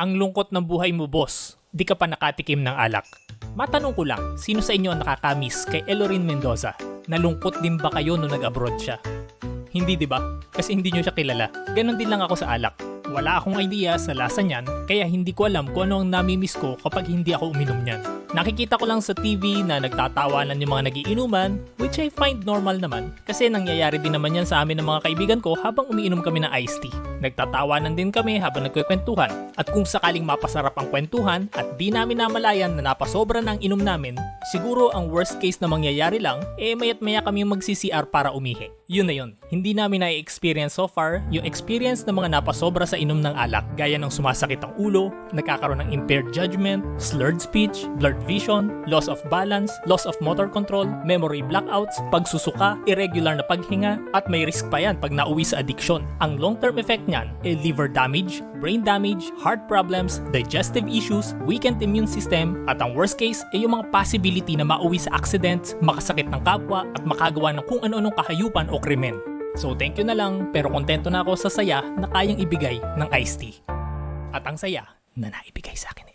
Ang lungkot ng buhay mo, boss. Di ka pa nakatikim ng alak. Matanong ko lang, sino sa inyo ang nakakamiss kay Elorin Mendoza? Nalungkot din ba kayo nung nag-abroad siya? Hindi 'di ba? Kasi hindi nyo siya kilala. Ganon din lang ako sa alak. Wala akong idea sa lasa niyan, kaya hindi ko alam kung ano ang namimiss ko kapag hindi ako uminom niyan. Nakikita ko lang sa TV na nagtatawanan yung mga nagiinuman, which I find normal naman. Kasi nangyayari din naman yan sa amin ng mga kaibigan ko habang umiinom kami ng iced tea. Nagtatawanan din kami habang nagkwekwentuhan. At kung sakaling mapasarap ang kwentuhan at di namin namalayan na napasobra ng inom namin, siguro ang worst case na mangyayari lang, eh mayat maya kami magsi-CR para umihi. Yun na yun. Hindi namin na-experience so far yung experience ng mga napasobra sa inom ng alak gaya ng sumasakit ang ulo, nagkakaroon ng impaired judgment, slurred speech, blurred vision, loss of balance, loss of motor control, memory blackouts, pagsusuka, irregular na paghinga, at may risk pa yan pag nauwi sa addiction. Ang long-term effect niyan ay liver damage, brain damage, heart problems, digestive issues, weakened immune system, at ang worst case ay yung mga possibility na mauwi sa accidents, makasakit ng kapwa, at makagawa ng kung ano-anong kahayupan o krimen. So thank you na lang pero kontento na ako sa saya na kayang ibigay ng iced tea. At ang saya na naibigay sa akin